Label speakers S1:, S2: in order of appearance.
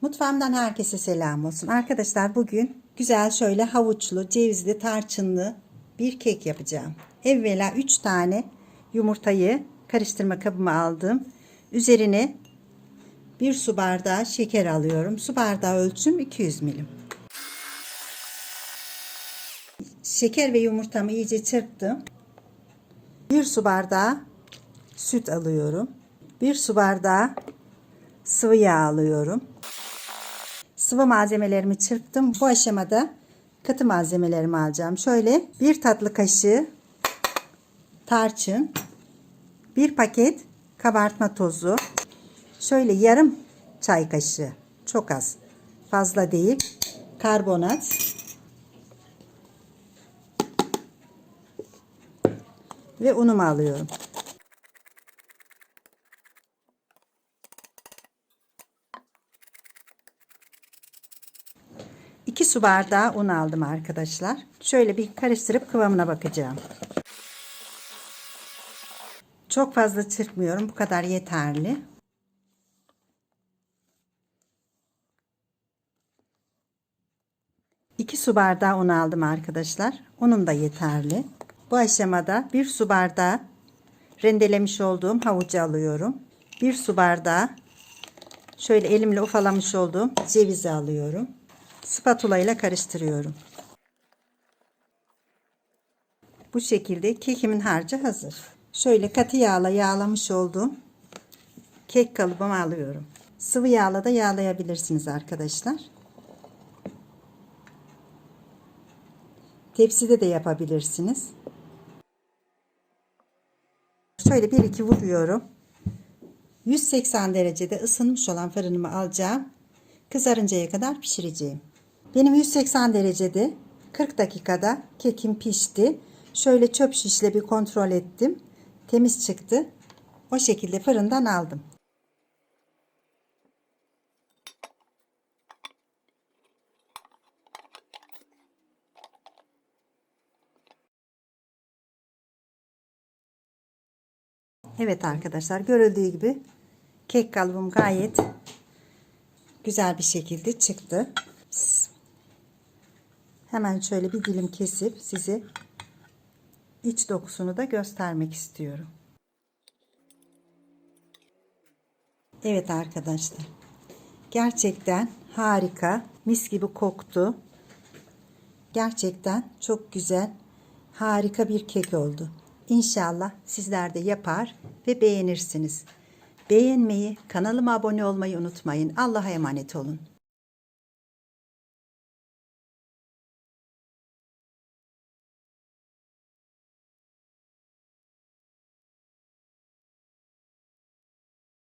S1: Mutfağımdan herkese selam olsun. Arkadaşlar bugün güzel şöyle havuçlu, cevizli, tarçınlı bir kek yapacağım. Evvela 3 tane yumurtayı karıştırma kabıma aldım. Üzerine 1 su bardağı şeker alıyorum. Su bardağı ölçüm 200 milim. Şeker ve yumurtamı iyice çırptım. 1 su bardağı süt alıyorum. 1 su bardağı sıvı yağ alıyorum. Sıvı malzemelerimi çırptım. Bu aşamada katı malzemelerimi alacağım. Şöyle bir tatlı kaşığı tarçın, bir paket kabartma tozu, şöyle yarım çay kaşığı, çok az, fazla değil, karbonat, ve unumu alıyorum. 2 su bardağı un aldım arkadaşlar. Şöyle bir karıştırıp kıvamına bakacağım. Çok fazla çırpmıyorum. Bu kadar yeterli. İki su bardağı un aldım arkadaşlar. Unum da yeterli. Bu aşamada bir su bardağı rendelemiş olduğum havucu alıyorum. Bir su bardağı şöyle elimle ufalamış olduğum cevizi alıyorum. Spatula ile karıştırıyorum. Bu şekilde kekimin harcı hazır. Şöyle katı yağla yağlamış olduğum kek kalıbımı alıyorum. Sıvı yağla da yağlayabilirsiniz arkadaşlar. Tepside de yapabilirsiniz. Şöyle bir iki vuruyorum. 180 derecede ısınmış olan fırınımı alacağım. Kızarıncaya kadar pişireceğim. Benim 180 derecede 40 dakikada kekim pişti. Şöyle çöp şişle bir kontrol ettim. Temiz çıktı. O şekilde fırından aldım. Evet arkadaşlar görüldüğü gibi kek kalıbım gayet güzel bir şekilde çıktı. Hemen şöyle bir dilim kesip size iç dokusunu da göstermek istiyorum. Evet arkadaşlar. Gerçekten harika. Mis gibi koktu. Gerçekten çok güzel. Harika bir kek oldu. İnşallah sizler de yapar ve beğenirsiniz. Beğenmeyi, kanalıma abone olmayı unutmayın. Allah'a emanet olun.